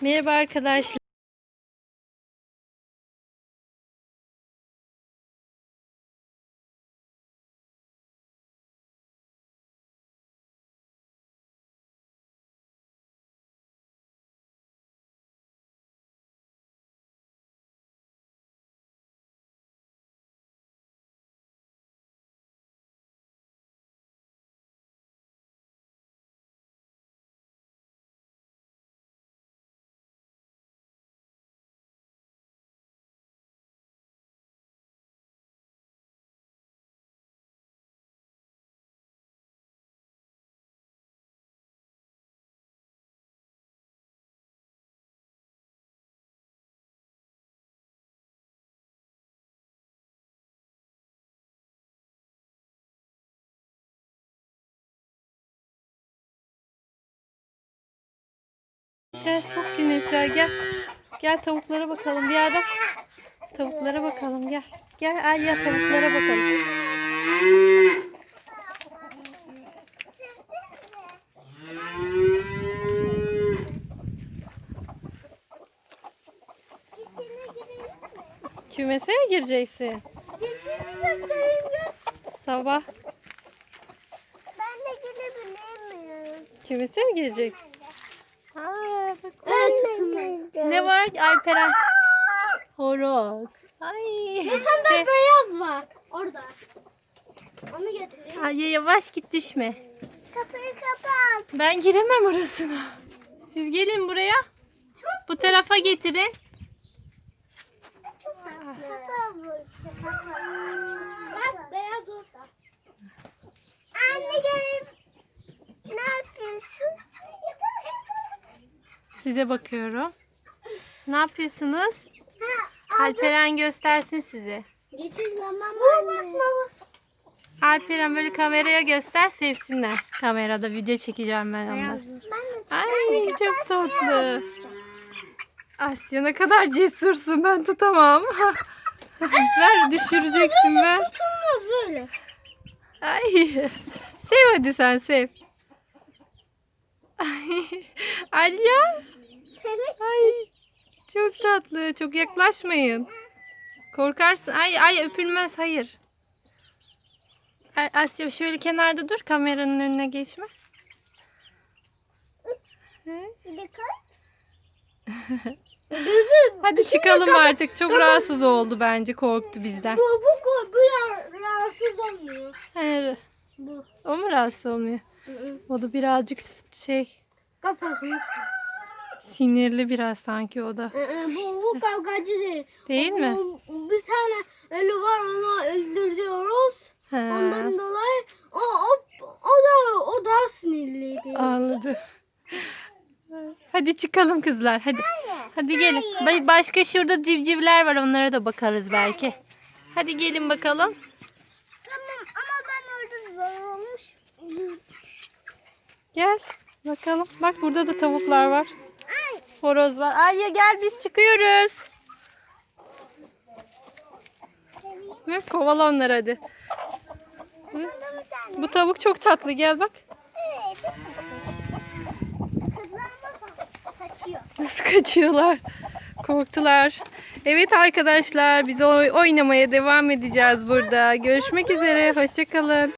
Merhaba arkadaşlar. Gel çok güneş var gel. Gel tavuklara bakalım bir yerden. Tavuklara bakalım gel. Gel Alya tavuklara bakalım. Kümese mi gireceksin? Sabah Ben de girebilir kümese mi gireceksin? Evet, Ne var Alperen? Horoz. Ay. Bir tane daha beyaz var. Orada. Onu getireyim. Ay yavaş git düşme. Kapıyı kapat. Ben giremem orasına. Siz gelin buraya. Bu tarafa getirin. Bak beyaz orada. Anne gel. Ne yapıyorsun? Size bakıyorum. Ne yapıyorsunuz? Ha, Alperen göstersin size. Getir basma bas. Alperen böyle kameraya göster sevsinler. Kamerada video çekeceğim ben de Ay çok tatlı. Asya ne kadar cesursun ben tutamam. Ver düşüreceksin ben. tutulmaz böyle. Ay. Sev hadi sen sev. Ay. Alya. Ay. Çok tatlı. Çok yaklaşmayın. Korkarsın. Ay ay öpülmez hayır. Ay, Asya şöyle kenarda dur kameranın önüne geçme. Hadi çıkalım artık. Çok rahatsız oldu bence. Korktu bizden. Bu bu bu, rahatsız olmuyor. Hayır. Bu. O mu rahatsız olmuyor? O da birazcık şey Kafasını. Sinirli biraz sanki o da. bu bu kavgacı değil. Değil mi? Bu- Bir tane ölü var onu öldürüyoruz. He, Ondan dolayı o o o da o daha sinirliydi. anladım. Hadi çıkalım kızlar. Hadi. Hadi gelin. Ba- Başka şurada civcivler var. Onlara da bakarız belki. Hadi gelin bakalım. Tamam ama ben orada zor olmuş. Gel. Bakalım. Bak burada da tavuklar var. Horoz var. Alya gel biz çıkıyoruz. Hı, kovala onları hadi. Bu tavuk çok tatlı. Gel bak. Nasıl kaçıyorlar? Korktular. Evet arkadaşlar biz oy- oynamaya devam edeceğiz burada. Görüşmek üzere. Hoşçakalın.